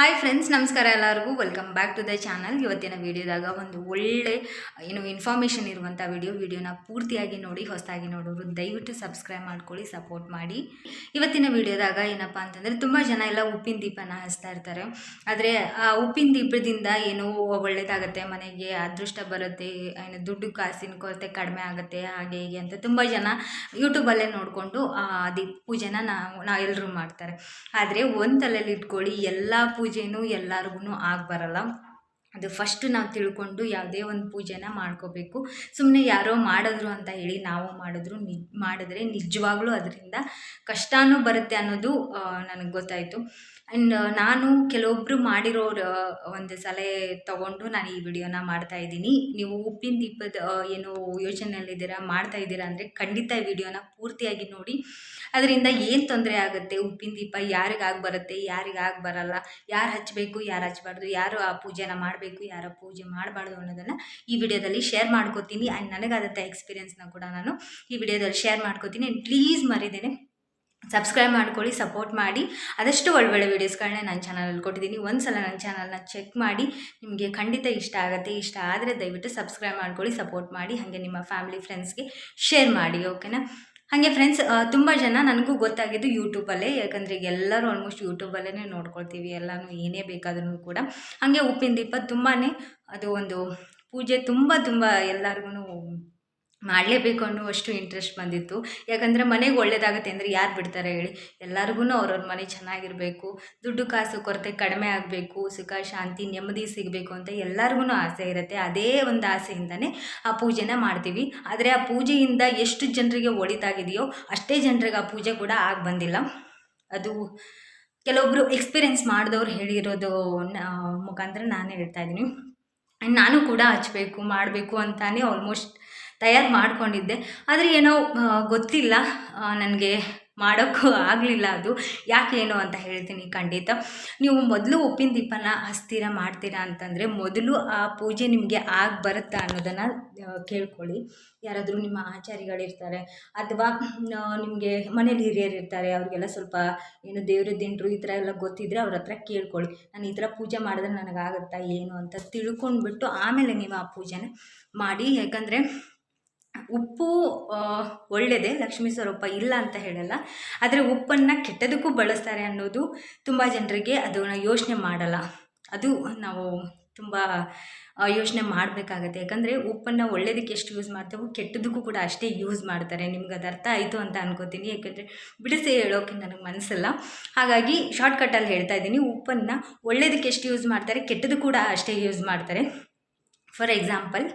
Hi friends ನಮಸ್ಕಾರ ಎಲ್ಲರಿಗೂ. Welcome back to the channel ಇವತ್ತಿನ ವಿಡಿಯೋದಾಗ ಒಂದು ಒಳ್ಳೆ, ಏನು ಇನ್ಫಾರ್ಮೇಷನ್ ಇರುವಂಥ ವಿಡಿಯೋ ವಿಡಿಯೋನ ಪೂರ್ತಿಯಾಗಿ ನೋಡಿ, ಹೊಸದಾಗಿ ನೋಡೋರು ದಯವಿಟ್ಟು ಸಬ್ಸ್ಕ್ರೈಬ್ ಮಾಡ್ಕೊಳ್ಳಿ ಸಪೋರ್ಟ್ ಮಾಡಿ. ಇವತ್ತಿನ ವಿಡಿಯೋದಾಗ ಏನಪ್ಪ ಅಂತಂದರೆ, ತುಂಬ ಜನ ಎಲ್ಲ ಉಪ್ಪಿನ ದೀಪನ ಹಚ್ತಾ ಇರ್ತಾರೆ. ಆದರೆ ಆ ಉಪ್ಪಿನ ದೀಪದಿಂದ ಏನೋ ಒಳ್ಳೇದಾಗುತ್ತೆ? ಮನೆಗೆ ಅದೃಷ್ಟ ಬರುತ್ತೆ, ಏನು ದುಡ್ಡು ಕಾಸಿನ ಕೊರತೆ ಕಡಿಮೆ ಆಗುತ್ತೆ, ಹಾಗೆ ಹೀಗೆ ಅಂತ ತುಂಬ ಜನ ಯೂಟ್ಯೂಬಲ್ಲೇ ನೋಡಿಕೊಂಡು ಆ ದೀಪ ಪೂಜೆನ ನಾವು ನಾವೆಲ್ಲರೂ ಮಾಡ್ತಾರೆ. ಆದರೆ ಒಂದು ತಲೆಯಲ್ಲಿ ಇಟ್ಕೊಳ್ಳಿ, ಎಲ್ಲ ಪೂಜೆನೂ ಎಲ್ಲರಿಗೂ ಆಗಿ ಬರಲ್ಲ ಅದು ಫಸ್ಟ್ ನಾವು ತಿಳ್ಕೊಂಡು ಯಾವುದೇ ಒಂದು ಪೂಜೆನ ಮಾಡ್ಕೋಬೇಕು. ಸುಮ್ಮನೆ ಯಾರೋ ಮಾಡಿದ್ರು ಅಂತ ಹೇಳಿ ನಾವು ಮಾಡಿದ್ರು, ನಿ, ಮಾಡಿದ್ರೆ ನಿಜವಾಗ್ಲೂ ಅದರಿಂದ ಕಷ್ಟವೂ ಬರುತ್ತೆ ಅನ್ನೋದು ನನಗೆ ಗೊತ್ತಾಯಿತು. ಆ್ಯಂಡ್ ನಾನು ಕೆಲವೊಬ್ಬರು ಮಾಡಿರೋ ಒಂದು ಸಲಹೆ ತಗೊಂಡು ನಾನು ಈ ವಿಡಿಯೋನ ಮಾಡ್ತಾ ಇದ್ದೀನಿ. ನೀವು ಉಪ್ಪಿನ ದೀಪದ ಏನು ಯೋಚನೆಯಲ್ಲಿದ್ದೀರಾ, ಮಾಡ್ತಾ ಇದ್ದೀರಾ ಅಂದರೆ ಖಂಡಿತ ಈ ವಿಡಿಯೋನ ಪೂರ್ತಿಯಾಗಿ ನೋಡಿ. ಅದರಿಂದ ಏನು ತೊಂದರೆ ಆಗುತ್ತೆ? ಉಪ್ಪಿನ ದೀಪ ಯಾರಿಗಾಗಿ ಬರುತ್ತೆ? ಯಾರಿಗಾಗಿ ಬರಲ್ಲ? ಯಾರು ಹಚ್ಚಬೇಕು ಯಾರು ಹಚ್ಚಬಾರ್ದು ಯಾರು ಆ ಪೂಜೆನ ಮಾಡಬೇಕು? ಯಾರು ಪೂಜೆ ಮಾಡಬಾರ್ದು ಅನ್ನೋದನ್ನು ಈ ವಿಡಿಯೋದಲ್ಲಿ ಶೇರ್ ಮಾಡ್ಕೋತೀನಿ. ಆ್ಯಂಡ್ ನನಗಾದಂಥ ಎಕ್ಸ್ಪೀರಿಯೆನ್ಸ್ನ ಕೂಡ ನಾನು ಈ ವಿಡಿಯೋದಲ್ಲಿ ಶೇರ್ ಮಾಡ್ಕೋತೀನಿ. ಆ್ಯಂಡ್ ಪ್ಲೀಸ್ ಮರಿದೇನೆ ಸಬ್ಸ್ಕ್ರೈಬ್ ಮಾಡ್ಕೊಳ್ಳಿ ಸಪೋರ್ಟ್ ಮಾಡಿ. ಆದಷ್ಟು ಒಳ್ಳೊಳ್ಳೆ ವೀಡಿಯೋಸ್ಗಳನ್ನೇ ನನ್ನ ಚಾನಲಲ್ಲಿ ಕೊಟ್ಟಿದ್ದೀನಿ. ಒಂದು ಸಲ ನನ್ನ ಚಾನಲ್ನ ಚೆಕ್ ಮಾಡಿ. ನಿಮಗೆ ಖಂಡಿತ ಇಷ್ಟ ಆಗುತ್ತೆ, ಇಷ್ಟ ಆದರೆ ದಯವಿಟ್ಟು ಸಬ್ಸ್ಕ್ರೈಬ್ ಮಾಡ್ಕೊಳ್ಳಿ ಸಪೋರ್ಟ್ ಮಾಡಿ. ಹಾಗೆ ನಿಮ್ಮ ಫ್ಯಾಮಿಲಿ ಫ್ರೆಂಡ್ಸ್ಗೆ ಶೇರ್ ಮಾಡಿ ಓಕೆನಾ ಹಾಗೆ ಫ್ರೆಂಡ್ಸ್ ತುಂಬ ಜನ ನನಗೂ ಗೊತ್ತಾಗಿದ್ದು ಯೂಟ್ಯೂಬಲ್ಲೇ ಯಾಕಂದರೆ ಎಲ್ಲರೂ ಆಲ್ಮೋಸ್ಟ್ ಯೂಟ್ಯೂಬಲ್ಲೇ ನೋಡ್ಕೊಳ್ತೀವಿ. ಎಲ್ಲನೂ ಏನೇ ಬೇಕಾದ್ರೂ ಕೂಡ. ಹಾಗೆ ಉಪ್ಪಿನ ದೀಪ ತುಂಬಾ ಅದು ಒಂದು ಪೂಜೆ ತುಂಬ ತುಂಬ ಎಲ್ಲರಿಗೂ ಮಾಡಲೇಬೇಕು ಅನ್ನುವಷ್ಟು ಇಂಟ್ರೆಸ್ಟ್ ಬಂದಿತ್ತು. ಯಾಕಂದರೆ ಮನೆಗೆ ಒಳ್ಳೇದಾಗುತ್ತೆ ಅಂದರೆ ಯಾರು ಬಿಡ್ತಾರೆ ಹೇಳಿ? ಎಲ್ಲರಿಗೂ ಅವ್ರವ್ರ ಮನೆ ಚೆನ್ನಾಗಿರಬೇಕು, ದುಡ್ಡು ಕಾಸು ಕೊರತೆ ಕಡಿಮೆ ಆಗಬೇಕು, ಸುಖ, ಶಾಂತಿ, ನೆಮ್ಮದಿ ಸಿಗಬೇಕು ಅಂತ ಎಲ್ಲರಿಗೂ ಆಸೆ ಇರುತ್ತೆ. ಅದೇ ಒಂದು ಆಸೆಯಿಂದನೇ ಆ ಪೂಜೆನ ಮಾಡ್ತೀವಿ. ಆದರೆ ಆ ಪೂಜೆಯಿಂದ ಎಷ್ಟು ಜನರಿಗೆ ಒಳಿತಾಗಿದೆಯೋ ಅಷ್ಟೇ ಜನರಿಗೆ ಆ ಪೂಜೆ ಕೂಡ ಆಗಿ ಬಂದಿಲ್ಲ. ಅದು ಕೆಲವೊಬ್ಬರು ಎಕ್ಸ್ಪೀರಿಯೆನ್ಸ್ ಮಾಡಿದವ್ರು ಹೇಳಿರೋದು ಮುಖಾಂತರ ನಾನು ಹೇಳ್ತಾ ಇದ್ದೀನಿ. ನಾನು ಕೂಡ ಹಚ್ಚಬೇಕು ಮಾಡಬೇಕು ಅಂತಾನೆ ಆಲ್ಮೋಸ್ಟ್ ತಯಾರು ಮಾಡ್ಕೊಂಡಿದ್ದೆ. ಆದರೆ ಏನೋ ಗೊತ್ತಿಲ್ಲ. ನನಗೆ ಮಾಡೋಕ್ಕೂ ಆಗಲಿಲ್ಲ ಅದು. ಯಾಕೆ ಏನು ಅಂತ ಹೇಳ್ತೀನಿ ಖಂಡಿತ. ನೀವು ಮೊದಲು ಉಪ್ಪಿನ ದೀಪನ ಹಸ್ತೀರ ಮಾಡ್ತೀರಾ ಅಂತಂದರೆ ಮೊದಲು ಆ ಪೂಜೆ ನಿಮಗೆ ಆಗಿ ಬರುತ್ತಾ ಅನ್ನೋದನ್ನು ಕೇಳ್ಕೊಳ್ಳಿ. ಯಾರಾದರೂ ನಿಮ್ಮ ಆಚಾರಿಗಳಿರ್ತಾರೆ ಅಥವಾ ನಿಮಗೆ ಮನೇಲಿ ಹಿರಿಯರು ಇರ್ತಾರೆ, ಅವ್ರಿಗೆಲ್ಲ ಸ್ವಲ್ಪ ಏನು ದೇವ್ರ ದಿಂಡ್ರು ಈ ಥರ ಎಲ್ಲ ಗೊತ್ತಿದ್ದರೆ ಅವ್ರ ಹತ್ರ ಕೇಳ್ಕೊಳ್ಳಿ. ನಾನು ಈ ಥರ ಪೂಜೆ ಮಾಡಿದ್ರೆ ನನಗಾಗುತ್ತಾ ಏನು ಅಂತ ತಿಳ್ಕೊಂಡ್ಬಿಟ್ಟು ಆಮೇಲೆ ನೀವು ಆ ಪೂಜೆನ ಮಾಡಿ. ಯಾಕಂದರೆ ಉಪ್ಪು ಒಳ್ಳೆಯದೇ ಲಕ್ಷ್ಮೀ ಸ್ವರೂಪ ಇಲ್ಲ ಅಂತ ಹೇಳಲ್ಲ. ಆದರೆ ಉಪ್ಪನ್ನು ಕೆಟ್ಟದಕ್ಕೂ ಬಳಸ್ತಾರೆ ಅನ್ನೋದು ತುಂಬ ಜನರಿಗೆ ಅದನ್ನು ಯೋಚನೆ ಮಾಡಲ್ಲ. ಅದು ನಾವು ತುಂಬ ಯೋಚನೆ ಮಾಡಬೇಕಾಗತ್ತೆ. ಯಾಕಂದರೆ ಉಪ್ಪನ್ನು ಒಳ್ಳೇದಕ್ಕೆ ಎಷ್ಟು ಯೂಸ್ ಮಾಡ್ತೇವೋ, ಕೆಟ್ಟದಕ್ಕೂ ಕೂಡ ಅಷ್ಟೇ ಯೂಸ್ ಮಾಡ್ತಾರೆ. ನಿಮ್ಗೆ ಅದು ಅರ್ಥ ಆಯಿತು ಅಂತ ಅನ್ಕೋತೀನಿ. ಯಾಕಂದರೆ ಬಿಡಿಸಿ ಹೇಳೋಕೆ ನನಗೆ ಮನಸ್ಸಲ್ಲ ಹಾಗಾಗಿ ಶಾರ್ಟ್ಕಟ್ಟಲ್ಲಿ ಹೇಳ್ತಾ ಇದ್ದೀನಿ. ಉಪ್ಪನ್ನು ಒಳ್ಳೇದಕ್ಕೆ ಎಷ್ಟು ಯೂಸ್ ಮಾಡ್ತಾರೆ ಕೆಟ್ಟದ್ದು ಕೂಡ ಅಷ್ಟೇ ಯೂಸ್ ಮಾಡ್ತಾರೆ. ಫಾರ್ ಎಕ್ಸಾಂಪಲ್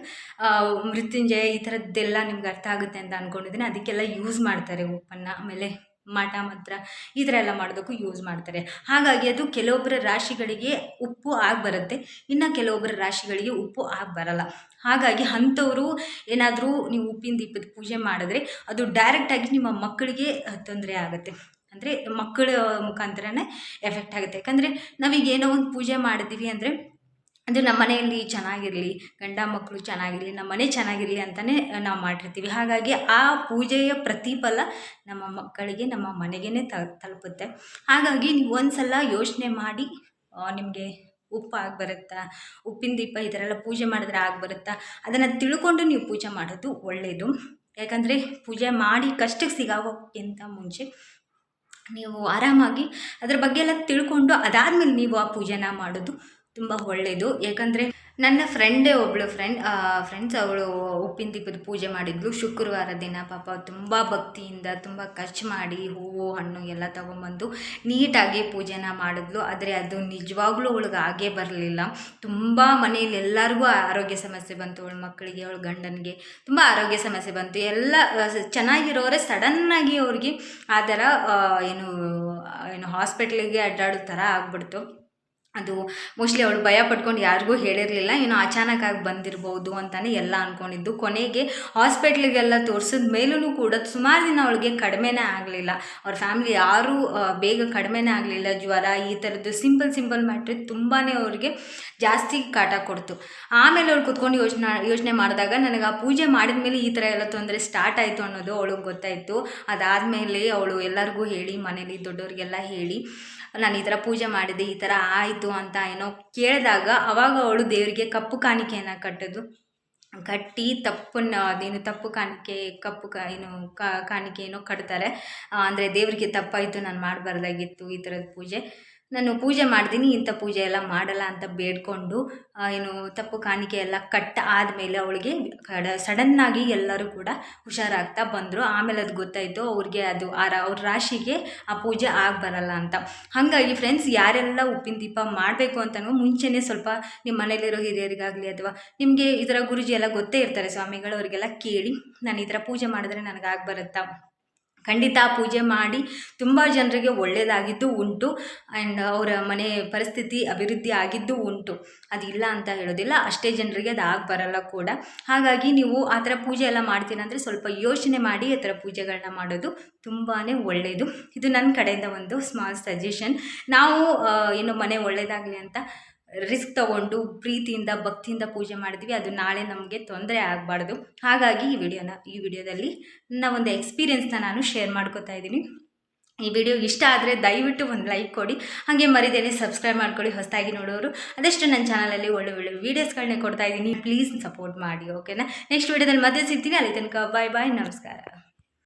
ಮೃತ್ಯುಂಜಯ ಈ ಥರದ್ದೆಲ್ಲ ನಿಮ್ಗೆ ಅರ್ಥ ಆಗುತ್ತೆ ಅಂತ ಅಂದ್ಕೊಂಡಿದ್ದೀನಿ ಅದಕ್ಕೆಲ್ಲ ಯೂಸ್ ಮಾಡ್ತಾರೆ ಉಪ್ಪನ್ನು, ಆಮೇಲೆ ಮಾಟ ಮಾತ್ರ ಈ ಥರ ಎಲ್ಲ ಮಾಡೋದಕ್ಕೂ ಯೂಸ್ ಮಾಡ್ತಾರೆ. ಹಾಗಾಗಿ ಅದು ಕೆಲವೊಬ್ಬರ ರಾಶಿಗಳಿಗೆ ಉಪ್ಪು ಆಗಿ ಬರುತ್ತೆ. ಇನ್ನು ಕೆಲವೊಬ್ಬರ ರಾಶಿಗಳಿಗೆ ಉಪ್ಪು ಆಗಿ ಬರಲ್ಲ. ಹಾಗಾಗಿ ಅಂಥವರು ಏನಾದರೂ ನೀವು ಉಪ್ಪಿನ ದೀಪದ ಪೂಜೆ ಮಾಡಿದ್ರೆ ಅದು ಡೈರೆಕ್ಟಾಗಿ ನಿಮ್ಮ ಮಕ್ಕಳಿಗೆ ತೊಂದರೆ ಆಗುತ್ತೆ. ಅಂದರೆ ಮಕ್ಕಳ ಮುಖಾಂತರನೇ ಎಫೆಕ್ಟ್ ಆಗುತ್ತೆ. ಯಾಕಂದರೆ ನಾವೀಗ ಏನೋ ಒಂದು ಪೂಜೆ ಮಾಡಿದ್ದೀವಿ ಅಂದರೆ ಅದು ನಮ್ಮ ಮನೆಯಲ್ಲಿ ಚೆನ್ನಾಗಿರಲಿ, ಗಂಡ ಮಕ್ಕಳು ಚೆನ್ನಾಗಿರಲಿ, ನಮ್ಮ ಮನೆ ಚೆನ್ನಾಗಿರಲಿ ಅಂತಲೇ ನಾವು ಮಾಡಿರ್ತೀವಿ. ಹಾಗಾಗಿ ಆ ಪೂಜೆಯ ಪ್ರತಿಫಲ ನಮ್ಮ ಮಕ್ಕಳಿಗೆ, ನಮ್ಮ ಮನೆಗೇ ತಲುಪುತ್ತೆ. ಹಾಗಾಗಿ ನೀವು ಒಂದು ಸಲ ಯೋಚನೆ ಮಾಡಿ ನಿಮಗೆ ಉಪ್ಪು ಆಗಿ ಬರುತ್ತಾ ಉಪ್ಪಿನ ದೀಪ ಈ ಥರ ಎಲ್ಲ ಪೂಜೆ ಮಾಡಿದ್ರೆ ಆಗಿ ಬರುತ್ತಾ ಅದನ್ನು ತಿಳ್ಕೊಂಡು ನೀವು ಪೂಜೆ ಮಾಡೋದು ಒಳ್ಳೆಯದು ಯಾಕಂದರೆ ಪೂಜೆ ಮಾಡಿ ಕಷ್ಟಕ್ಕೆ ಸಿಗಾಗೋಕ್ಕಿಂತ ಮುಂಚೆ ನೀವು ಆರಾಮಾಗಿ ಅದ್ರ ಬಗ್ಗೆ ಎಲ್ಲ ತಿಳ್ಕೊಂಡು ಅದಾದಮೇಲೆ ನೀವು ಆ ಪೂಜೆನ ಮಾಡೋದು ತುಂಬ ಒಳ್ಳೆಯದು ಯಾಕಂದರೆ ನನ್ನ ಫ್ರೆಂಡೇ ಒಬ್ಬಳು ಫ್ರೆಂಡ್ ಫ್ರೆಂಡ್ಸ್ ಅವಳು ಉಪ್ಪಿನ ದೀಪದ ಪೂಜೆ ಮಾಡಿದ್ಲು. ಶುಕ್ರವಾರ ದಿನ ಪಾಪ ತುಂಬ ಭಕ್ತಿಯಿಂದ ತುಂಬ ಖರ್ಚು ಮಾಡಿ ಹೂವು, ಹಣ್ಣು ಎಲ್ಲ ತೊಗೊಂಬಂದು ನೀಟಾಗಿ ಪೂಜೆನ ಮಾಡಿದ್ಲು. ಆದರೆ ಅದು ನಿಜವಾಗ್ಲೂ ಅವಳಿಗೆ ಆಗೇ ಬರಲಿಲ್ಲ. ತುಂಬ ಮನೆಯಲ್ಲಿ ಎಲ್ಲರಿಗೂ ಆರೋಗ್ಯ ಸಮಸ್ಯೆ ಬಂತು. ಅವಳ ಮಕ್ಕಳಿಗೆ, ಅವಳ ಗಂಡನಿಗೆ ತುಂಬ ಆರೋಗ್ಯ ಸಮಸ್ಯೆ ಬಂತು. ಎಲ್ಲ ಚೆನ್ನಾಗಿರೋರೆ ಸಡನ್ನಾಗಿ ಅವ್ರಿಗೆ ಆ ಥರ ಏನು ಏನು ಹಾಸ್ಪಿಟ್ಲಿಗೆ ಅಡ್ಡಾಡೋ ಥರ ಆಗ್ಬಿಡ್ತು. ಅದು ಮೋಸ್ಟ್ಲಿ ಅವಳು ಭಯ ಪಟ್ಕೊಂಡು ಯಾರಿಗೂ ಹೇಳಿರಲಿಲ್ಲ. ಏನೋ ಅಚಾನಕ್ಕಾಗಿ ಬಂದಿರ್ಬೋದು ಅಂತಲೇ ಎಲ್ಲ ಅಂದ್ಕೊಂಡಿದ್ದು ಕೊನೆಗೆ ಹಾಸ್ಪಿಟ್ಲಿಗೆಲ್ಲ ತೋರಿಸಿದ ಮೇಲೂ ಕೂಡ ಸುಮಾರು ದಿನ ಅವಳಿಗೆ ಕಡಿಮೆನೇ ಆಗಲಿಲ್ಲ. ಅವ್ರ ಫ್ಯಾಮಿಲಿ ಯಾರೂ ಬೇಗ ಕಡಿಮೆನೇ ಆಗಲಿಲ್ಲ. ಜ್ವರ, ಈ ಥರದ್ದು ಸಿಂಪಲ್ ಸಿಂಪಲ್ ಮ್ಯಾಟ್ರಿ ತುಂಬಾ ಅವ್ರಿಗೆ ಜಾಸ್ತಿ ಕಾಟ ಕೊಡ್ತು. ಆಮೇಲೆ ಅವಳು ಕುತ್ಕೊಂಡು ಯೋಚನೆ ಯೋಚನೆ ಮಾಡಿದಾಗ ನನಗೆ ಆ ಪೂಜೆ ಮಾಡಿದ ಮೇಲೆ ಈ ಥರ ಎಲ್ಲ ತೊಂದರೆ ಸ್ಟಾರ್ಟ್ ಆಯಿತು ಅನ್ನೋದು ಅವಳಿಗೆ ಗೊತ್ತಾಯಿತು. ಅದಾದಮೇಲೆ ಅವಳು ಎಲ್ಲರಿಗೂ ಹೇಳಿ, ಮನೇಲಿ ದೊಡ್ಡವ್ರಿಗೆಲ್ಲ ಹೇಳಿ ನಾನು ಈ ಥರ ಪೂಜೆ ಮಾಡಿದೆ, ಈ ಥರ ಆಯಿತು ಅಂತ ಏನೋ ಕೇಳಿದಾಗ ಅವಾಗ ಅವಳು ದೇವರಿಗೆ ಕಪ್ಪು ಕಾಣಿಕೆಯನ್ನು ಕಟ್ಟೋದು ಕಟ್ಟಿ ತಪ್ಪನ್ನು, ಅದೇನು ತಪ್ಪು ಕಾಣಿಕೆ, ಕಪ್ಪು ಕಾ, ಏನು ಕಾಣಿಕೆ ಏನೋ ಕಟ್ತಾರೆ. ಅಂದರೆ ದೇವರಿಗೆ ತಪ್ಪಾಯಿತು, ನಾನು ಮಾಡಬಾರ್ದಾಗಿತ್ತು ಈ ಥರದ ಪೂಜೆ. ನಾನು ಪೂಜೆ ಮಾಡ್ತೀನಿ, ಇಂಥ ಪೂಜೆ ಎಲ್ಲ ಮಾಡಲ್ಲ ಅಂತ ಬೇಡ್ಕೊಂಡು ಏನು ತಪ್ಪು ಕಾಣಿಕೆ ಎಲ್ಲ ಕಟ್ ಆದಮೇಲೆ ಅವಳಿಗೆ ಕಡ, ಸಡನ್ನಾಗಿ ಎಲ್ಲರೂ ಕೂಡ ಹುಷಾರಾಗ್ತಾ ಬಂದರು. ಆಮೇಲೆ ಅದು ಗೊತ್ತಾಯಿತು, ಅವ್ರಿಗೆ ಅದು ಆ ಅವ್ರ ರಾಶಿಗೆ ಆ ಪೂಜೆ ಆಗಿ ಬರಲ್ಲ ಅಂತ. ಹಾಗಾಗಿ ಫ್ರೆಂಡ್ಸ್ ಯಾರೆಲ್ಲ ಉಪ್ಪಿನ ದೀಪ ಮಾಡಬೇಕು ಅಂತನೂ ಮುಂಚೆನೇ ಸ್ವಲ್ಪ ನಿಮ್ಮ ಮನೇಲಿರೋ ಹಿರಿಯರಿಗಾಗಲಿ ಅಥವಾ ನಿಮಗೆ ಇದರ ಗುರುಜಿ ಎಲ್ಲ ಗೊತ್ತೇ ಇರ್ತಾರೆ ಸ್ವಾಮಿಗಳು, ಅವರಿಗೆಲ್ಲ ಕೇಳಿ ನಾನು ಈ ಥರ ಪೂಜೆ ಮಾಡಿದ್ರೆ ನನಗೆ ಆಗಿ ಬರುತ್ತಾ? ಖಂಡಿತ ಪೂಜೆ ಮಾಡಿ ತುಂಬ ಜನರಿಗೆ ಒಳ್ಳೆಯದಾಗಿದ್ದು ಉಂಟು. ಆ್ಯಂಡ್ ಅವರ ಮನೆ ಪರಿಸ್ಥಿತಿ ಅಭಿವೃದ್ಧಿ ಆಗಿದ್ದು ಉಂಟು. ಅದಿಲ್ಲ ಅಂತ ಹೇಳೋದಿಲ್ಲ. ಅಷ್ಟೇ ಜನರಿಗೆ ಅದು ಆಗಿ ಬರಲ್ಲ ಕೂಡ. ಹಾಗಾಗಿ ನೀವು ಆ ಥರ ಪೂಜೆ ಎಲ್ಲ ಮಾಡ್ತೀನಂದರೆ ಸ್ವಲ್ಪ ಯೋಚನೆ ಮಾಡಿ ಆ ಥರ ಪೂಜೆಗಳನ್ನ ಮಾಡೋದು ತುಂಬಾ ಒಳ್ಳೆಯದು ಇದು ನನ್ನ ಕಡೆಯಿಂದ ಒಂದು ಸ್ಮಾಲ್ ಸಜೆಷನ್ ನಾವು ಏನು ಮನೆ ಒಳ್ಳೆಯದಾಗಲಿ ಅಂತ ರಿಸ್ಕ್ ತಗೊಂಡು ಪ್ರೀತಿಯಿಂದ, ಭಕ್ತಿಯಿಂದ ಪೂಜೆ ಮಾಡಿದ್ವಿ. ಅದು ನಾಳೆ ನಮಗೆ ತೊಂದರೆ ಆಗಬಾರ್ದು. ಹಾಗಾಗಿ ಈ ವಿಡಿಯೋನ, ಈ ವಿಡಿಯೋದಲ್ಲಿ ನನ್ನ ಒಂದು ಎಕ್ಸ್ಪೀರಿಯೆನ್ಸ್ನ ನಾನು ಶೇರ್ ಮಾಡ್ಕೋತಾ ಇದ್ದೀನಿ. ಈ ವಿಡಿಯೋ ಇಷ್ಟ ಆದರೆ ದಯವಿಟ್ಟು ಒಂದು ಲೈಕ್ ಕೊಡಿ. ಹಾಗೆ ಮರಿದೇನೆ ಸಬ್ಸ್ಕ್ರೈಬ್ ಮಾಡ್ಕೊಳ್ಳಿ, ಹೊಸದಾಗಿ ನೋಡೋರು. ಅದಷ್ಟು ನನ್ನ ಚಾನಲಲ್ಲಿ ಒಳ್ಳೆ ಒಳ್ಳೆ ವೀಡಿಯೋಸ್ಗಳನ್ನೇ ಕೊಡ್ತಾ ಇದ್ದೀನಿ. ಪ್ಲೀಸ್ ಸಪೋರ್ಟ್ ಮಾಡಿ ಓಕೆನಾ ನೆಕ್ಸ್ಟ್ ವಿಡಿಯೋದಲ್ಲಿ ಮತ್ತೆ ಸಿಗ್ತೀನಿ. ಅಲ್ಲಿ ತನಕ ಬಾಯ್ ಬಾಯ್ ನಮಸ್ಕಾರ.